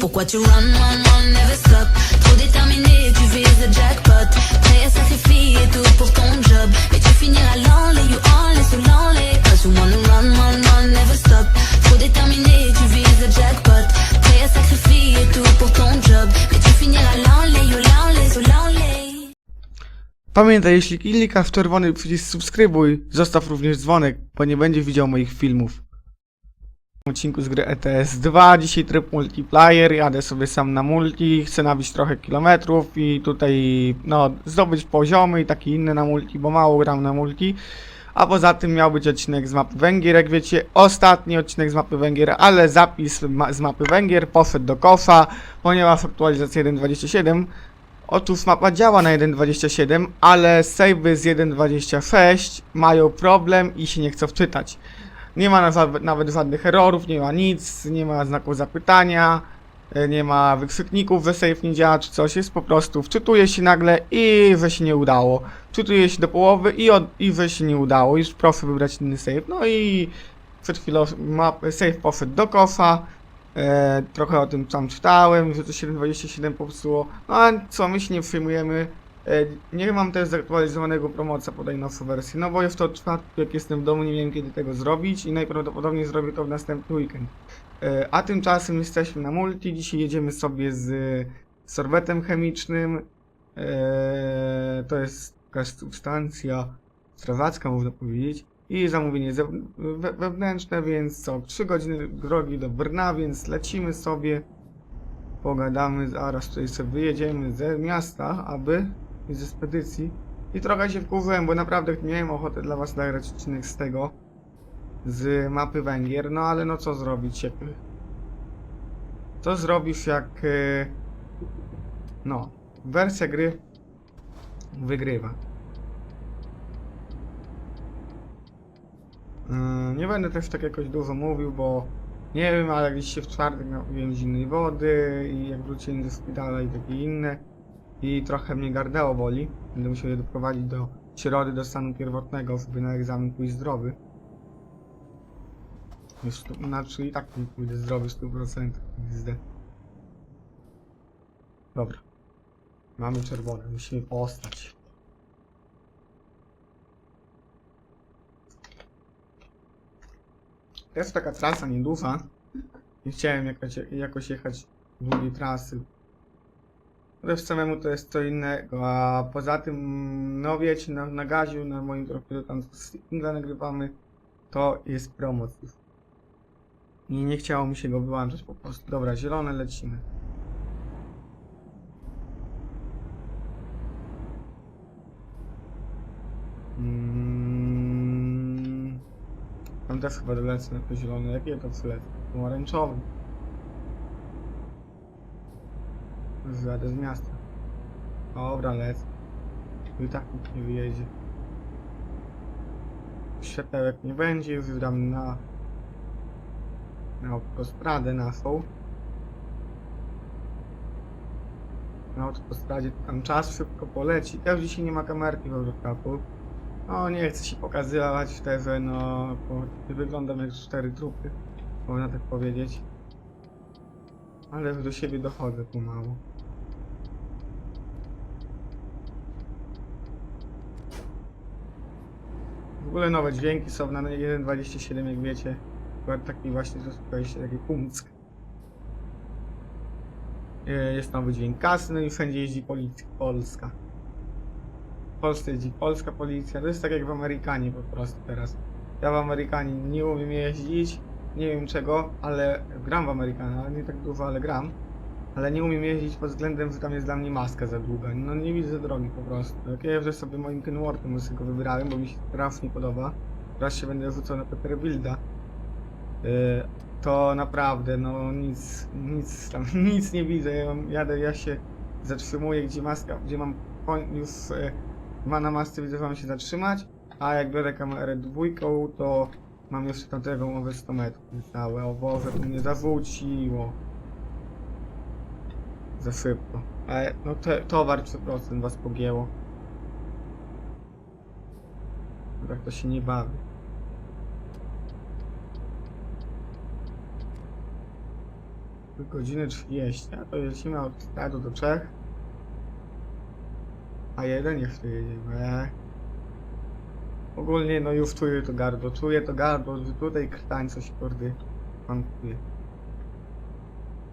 Pourquoi tu run, run, run, never stop? Trop déterminé, tu vises le jackpot. Prêt à sacrifier tout pour ton job. Mais tu finiras you only, so lonely Cause you wanna run, run, run, never stop. Trop déterminé, tu vises le jackpot. Prêt à sacrifier tout pour ton job. Mais tu finiras you lonely, so lonely Pamiętaj, jeśli klikasz w czerwony przycisk subskrybuj, zostaw również dzwonek, bo nie będziesz widział moich filmów. Odcinku z gry ETS 2, dzisiaj tryb multiplayer, jadę sobie sam na multi, chcę nabić trochę kilometrów i tutaj, no, zdobyć poziomy i takie inne na multi, bo mało gram na multi. A poza tym miał być odcinek z mapy Węgier, jak wiecie, ostatni odcinek z mapy Węgier, ale zapis ma z mapy Węgier poszedł do kosza, ponieważ aktualizacja 1.27 Otóż mapa działa na 1.27, ale savey z 1.26 mają problem i się nie chcą wczytać. Nie ma nawet, żadnych errorów, nie ma nic, nie ma znaków zapytania, e, nie ma wykrzykników, że save nie działa czy coś, jest po prostu wczytuje się nagle i że się nie udało. Wczytuje się do połowy i, od, i że się nie udało, już proszę wybrać inny save. No i przed chwilą map, save poszedł do kosza, E, trochę o tym tam czytałem, że to 7.27 popsuło. No a co, my się nie przejmujemy. E, nie mam też zaktualizowanego promocja podaj nową wersję, no bo jest to od czwartku, jak jestem w domu, nie wiem kiedy tego zrobić i najprawdopodobniej zrobię to w następny weekend. E, a tymczasem jesteśmy na multi, dzisiaj jedziemy sobie z sorbetem chemicznym. E, to jest jakaś substancja strawacka, można powiedzieć i zamówienie wewnętrzne, więc co, 3 godziny drogi do Brna, więc lecimy sobie, pogadamy, zaraz tutaj sobie wyjedziemy ze miasta, aby, i ze spedycji i trochę się wkurzyłem, bo naprawdę miałem ochotę dla was nagrać odcinek z tego, z mapy Węgier, no ale no co zrobić, jak, co zrobisz jak, e, no, wersja gry wygrywa. Yy, Nie będę też tak jakoś dużo mówił, bo nie wiem, ale gdzieś się w czwartek napiłem zimnej wody i jak wróciłem ze szpitala i takie inne i trochę mnie gardło boli. Będę musiał je doprowadzić do środy, do stanu pierwotnego, żeby na egzamin pójść zdrowy. Już znaczy i tak pójdę zdrowy 100% XD. Dobra. Mamy czerwone, musimy postać. Jest taka trasa nieduża. Nie chciałem jakoś jechać długiej trasy. Ale samemu to jest co innego, a poza tym, no wiecie, na, na gaziu, na moim profilu tam z Ingla nagrywamy, to jest promoc. I nie chciało mi się go wyłączać po prostu. Dobra, zielone lecimy. Mm. Tam też chyba dolecę na to zielone. Jakie ja to przylecę? Pomarańczowy. Zjadę z miasta. Dobra, lecę. Tu i tak nikt nie wyjedzie. Światełek nie będzie, dam na... na autostradę naszą. Na autostradzie tam czas szybko poleci. Też dzisiaj nie ma kamerki w Eurotrapu. No, nie chcę się pokazywać w terze, no, bo wyglądam jak cztery trupy, można tak powiedzieć. Ale do siebie dochodzę pomału. W ogóle nowe dźwięki są na 1.27, jak wiecie. Taki właśnie, że słuchaliście, taki punck. E, Jest nowy dźwięk kasy, no i wszędzie jeździ policja polska. W Polsce jeździ polska policja. To jest tak jak w Amerykanie po prostu teraz. Ja w Amerykanie nie umiem jeździć, nie wiem czego, ale gram w Amerykanie, nie tak dużo, ale gram. Ale nie umiem jeździć pod względem, że tam jest dla mnie maska za długa. No nie widzę drogi po prostu. Jak ja jeżdżę sobie moim Kenworthem, sobie go wybrałem, bo mi się strasznie podoba. Teraz się będę rzucał na Peterbilda. Yy, to naprawdę, no nic, nic tam, nic nie widzę. Ja mam, jadę, ja się zatrzymuję, gdzie maska, gdzie mam już e, ma na masce widzę, że mam się zatrzymać, a jak biorę kamerę dwójką, to mam jeszcze tamtego umowę 100 metrów całe. O Boże, to mnie zawróciło. Za szybko. Ale no te, towar 3% was pogięło. Tak to się nie bawi. godziny 30, a to lecimy od startu do Czech. A jeden jeszcze jedziemy. Ogólnie no już czuję to gardło, czuję to gardło, że tutaj krtań coś kurde pankuje.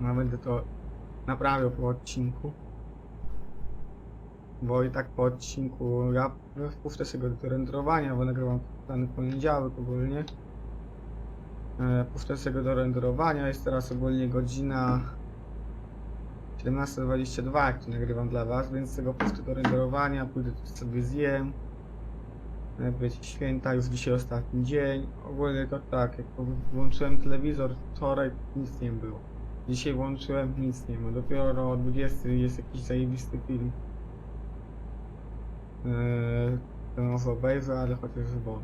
No będę to naprawiał po odcinku. Bo i tak po odcinku ja wpuszczę sobie do renderowania, bo nagrywam dany poniedziałek ogólnie. E, Puszczę sobie do renderowania, jest teraz ogólnie godzina 17.22 jak to nagrywam dla was, więc tego puszczę do renderowania, pójdę sobie zjem. Wiecie, święta, już dzisiaj ostatni dzień. Ogólnie to tak, jak włączyłem telewizor wczoraj, nic nie było. Dzisiaj włączyłem, nic nie ma. Dopiero o 20 jest jakiś zajebisty film. Eee, to może obejrzę, ale chociaż bo.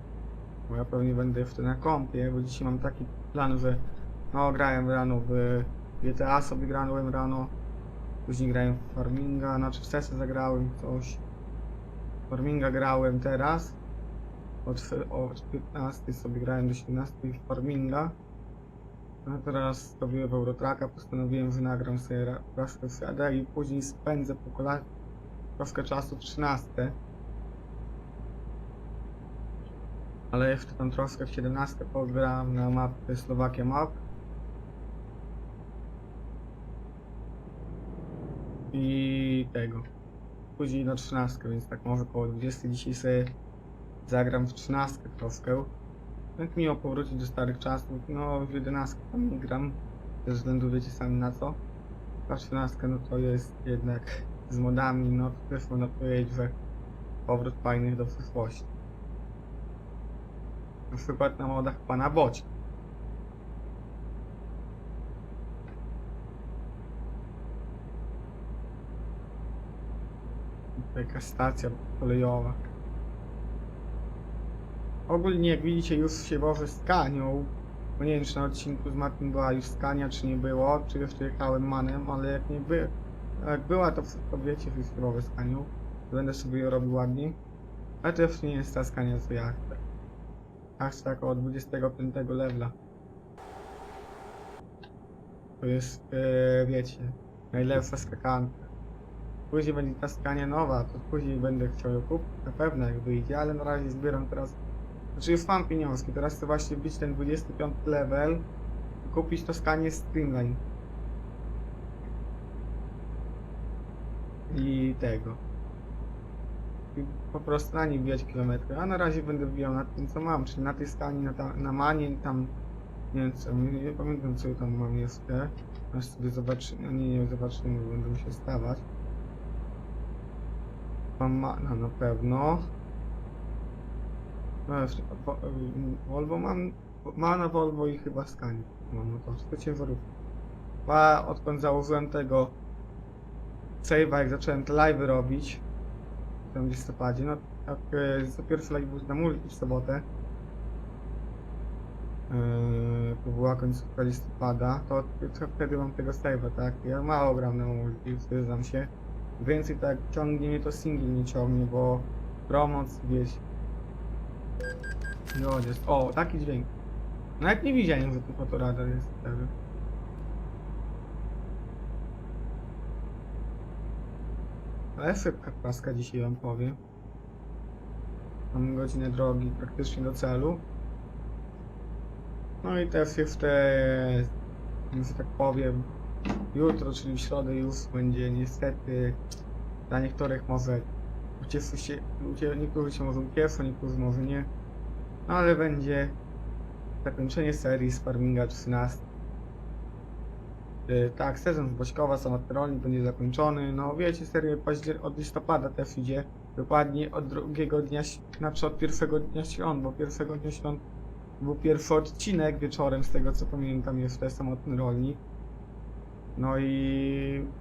Bo ja pewnie będę jeszcze na kompie, bo dzisiaj mam taki plan, że no grałem rano w GTA sobie grałem rano. Później grałem w Farminga, znaczy w Sesę zagrałem coś. Farminga grałem teraz. Od, od 15 sobie grałem do 17 w Farminga. A teraz robiłem w Eurotraka, postanowiłem, że nagram sobie ra- raz Fesiadę i później spędzę po kolacji troszkę czasu 13. Ale jeszcze tam troszkę w 17 pogram na mapę Slowakia Map. I tego. Później na 13, więc tak może koło 20 dzisiaj sobie zagram w 13 troszkę. Jak miło powrócić do starych czasów, no w 11 tam nie gram, ze względu wiecie sami na co. A 13 no to jest jednak z modami, no to też można powiedzieć, że powrót fajnych do przyszłości. Na przykład na modach pana Boć. Taka stacja kolejowa. Ogólnie jak widzicie już się wożę z Kanią. Bo nie wiem czy na odcinku z Martin była już Skania czy nie było, czy jeszcze jechałem Manem, ale jak nie by, jak była to wszystko wiecie, że już się wożę z Kanią. Będę sobie ją robił ładniej. Ale to jeszcze nie jest ta Skania co ja. Aż tak od 25 levela. To jest, e, wiecie, najlepsza skakanka. Później będzie ta skania nowa, to później będę chciał ją kupić, na pewno jak wyjdzie, ale na razie zbieram teraz, znaczy już mam pieniążki, teraz chcę właśnie być ten 25 level i kupić to skanie Streamline. I tego. I po prostu na nim wbijać kilometry, a na razie będę wbijał na tym co mam, czyli na tej skani, na, ta, na manie, tam, nie wiem co, nie, nie pamiętam co tam mam jeszcze. Aż sobie zobaczymy, no nie, nie zobaczymy, będę musiał stawać. Mam mana na pewno. No Volvo mam, mana Volvo i chyba Scania. Mam no to wszystko ciężarówki. A odkąd założyłem tego save'a, jak zacząłem te live'y robić, w tym listopadzie, no jak e, za pierwszy live był na multi w sobotę, Yy, to była końcówka listopada, to, to wtedy mam tego save'a, tak? Ja mało gram na multi, przyznam się. Więcej tak ciągnie mnie to single nie ciągnie, bo promoc wieś. No jest. O, taki dźwięk. Nawet nie widziałem, że tu fotoradar jest wtedy. Ale szybka paska dzisiaj wam powiem. Mam godzinę drogi praktycznie do celu. No i też jeszcze, że tak powiem, jutro, czyli w środę już będzie niestety dla niektórych może ucieszy się, ucie, niektórzy się może ucieszą, niektórzy może nie, no ale będzie zakończenie serii z Farminga 13. Yy, tak, sezon z Bośkowa, Samaterolnik będzie zakończony, no wiecie, seria paździer- od listopada też idzie, dokładnie od drugiego dnia, znaczy od pierwszego dnia świąt, bo pierwszego dnia świąt był pierwszy odcinek wieczorem, z tego co pamiętam, jest to samotny rolnik. No i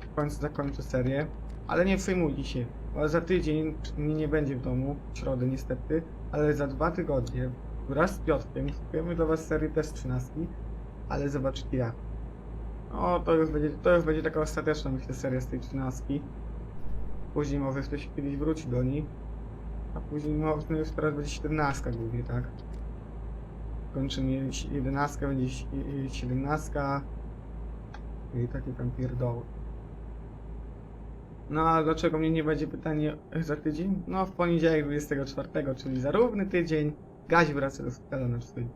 w końcu zakończę serię. Ale nie przejmujcie się, bo za tydzień mnie nie będzie w domu, w środę niestety, ale za dwa tygodnie wraz z Piotrkiem kupujemy dla was serię też 13, ale zobaczycie jak. No to już będzie, to już będzie taka ostateczna myślę seria z tej 13. Później może ktoś kiedyś wróci do niej. A później no, no już teraz będzie 17 głównie, tak? Kończymy 11, będzie si- 17. I takie tam pierdoły. No a dlaczego mnie nie będzie pytanie za tydzień? No w poniedziałek 24, czyli za równy tydzień Gazi wraca do szpitala na 3 dni.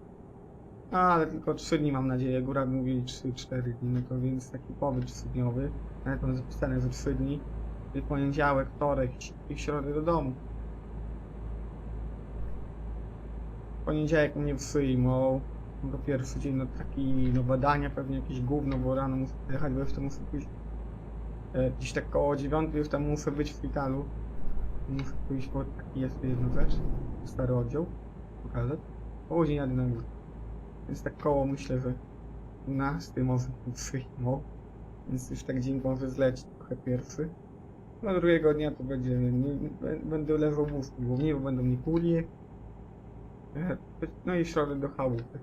No ale tylko 3 dni mam nadzieję, góra mówili 3-4 dni, no to więc taki pobyt 3-dniowy. Nawet mam zapisane za 3 dni. I poniedziałek, wtorek i w środę do domu. Poniedziałek mnie przyjmą. To pierwszy dzień, no taki, no badania pewnie jakieś gówno, bo rano muszę jechać, bo jeszcze muszę pójść e, gdzieś tak koło dziewiątej już tam muszę być w szpitalu. Muszę pójść, bo taki jest jedna rzecz, stary oddział, pokazać. Później jadę na górę. Więc tak koło myślę, że 12 może przyjmą. Więc już tak dzień może zlecić trochę pierwszy. No drugiego dnia to będzie, nie, będę leżał w łóżku, głównie, bo będą mi kuli. E, No i w środę do chałupy.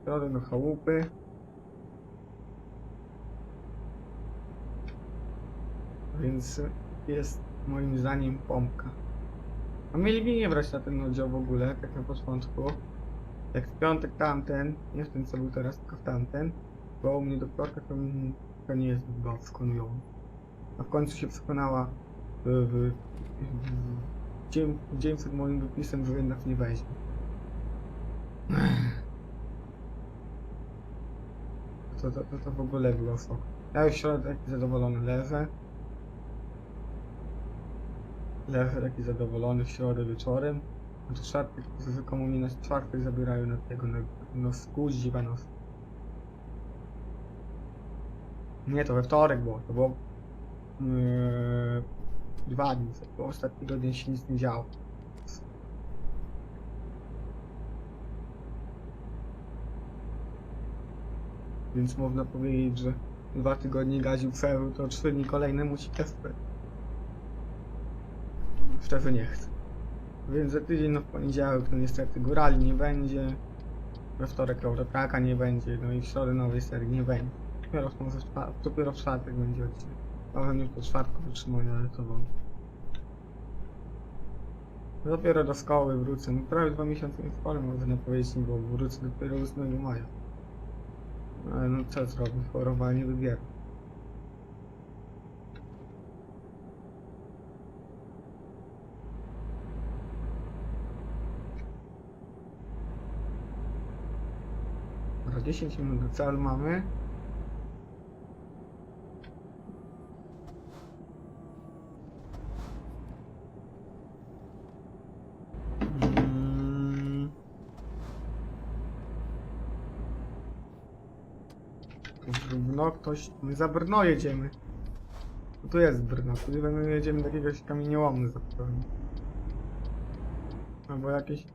W środę do chałupy. Więc jest moim zdaniem pompka. A mieli nie brać na ten oddział w ogóle, tak na początku. Jak w piątek tamten, nie w ten co był teraz, tylko w tamten, bo u mnie doktorka to, mi- to nie jest chyba przekonująca. A w końcu się przekonała w, w, w, dzień, dzień przed moim wypisem, że jednak nie weźmie. To, to, to, to w ogóle było szok. Ja już taki zadowolony leżę. Leżę taki zadowolony w środę wieczorem. To czwartek, zwykle mnie na czwartek zabierają na tego, na, na skuździwa, no. Nie, to we wtorek było, to było yy, dwa dni, bo ostatniego dnia się nic nie działo. Więc można powiedzieć, że dwa tygodnie gaził przeżył, to trzy dni kolejne musi testy. Szczerze nie chcę. Więc za tydzień, no w poniedziałek, to niestety górali nie będzie. We wtorek Eurotraka nie będzie, no i w środę nowej serii nie będzie. Dopiero, może w, czwa- dopiero w czwartek będzie odcinek. Może nie po czwartku wytrzymuję, ale to wam. Dopiero do szkoły wrócę. No, prawie dwa miesiące w szkole można powiedzieć, bo wrócę dopiero 8 maja. Ale no co zrobić, choroba nie 10 minut do celu mamy. Mm. Brno, ktoś... My za Brno jedziemy. No tu jest Brno, tu my jedziemy do jakiegoś kamieniołomu zapewne. Albo jakieś...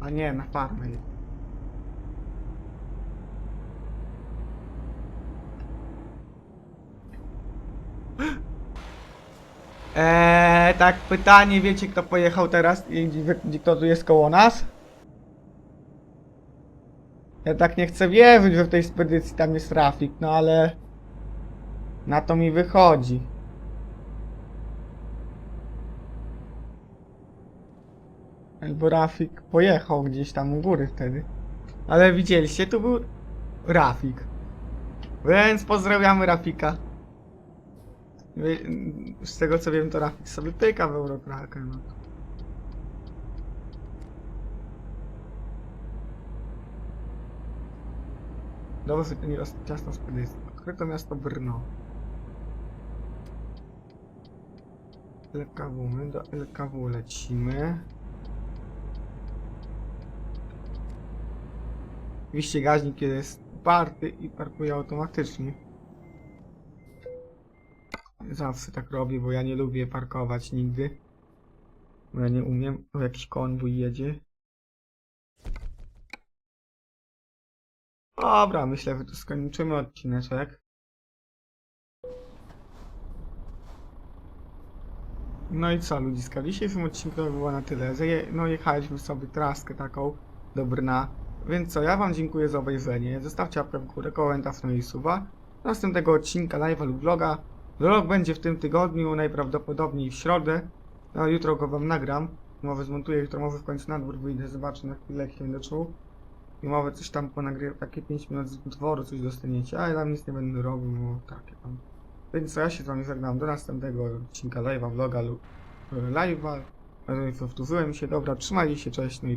A nie, na farmę. Eee, tak pytanie, wiecie kto pojechał teraz i gdzie, kto tu jest koło nas? Ja tak nie chcę wierzyć, że w tej spedycji tam jest Rafik, no ale... Na to mi wychodzi. Albo Rafik pojechał gdzieś tam u góry wtedy. Ale widzieliście, tu był Rafik. Więc pozdrawiamy Rafika. Z tego co wiem, to Rafik sobie pyka w Eurotrackę. No. Jest ciasno spedycji. Odkryto miasto Brno. LKW, my do LKW lecimy. Oczywiście gaźnik jest party i parkuje automatycznie. Zawsze tak robię, bo ja nie lubię parkować nigdy. Bo ja nie umiem. O, jakiś konwój jedzie. Dobra, myślę, że tu skończymy odcineczek. No i co, ludziska, w dzisiejszym odcinku to było na tyle. że je, No jechaliśmy sobie traskę taką do Brna. Więc co, ja wam dziękuję za obejrzenie. Zostawcie łapkę w górę, komentarz no i suba. Następnego odcinka live'a lub vloga. Vlog będzie w tym tygodniu, najprawdopodobniej w środę. No, jutro go wam nagram. Może zmontuję, jutro może w końcu na dwór wyjdę, zobaczę na chwilę jak się będę czuł. filmowe coś tam ponagrywa, takie 5 minut z dworu coś dostaniecie, ale tam nic nie będę robił, no takie tam. Więc ja się z wami żegnam do następnego odcinka live'a, vloga lub live'a. Powtórzyłem się, dobra, trzymajcie się, cześć, no i pa.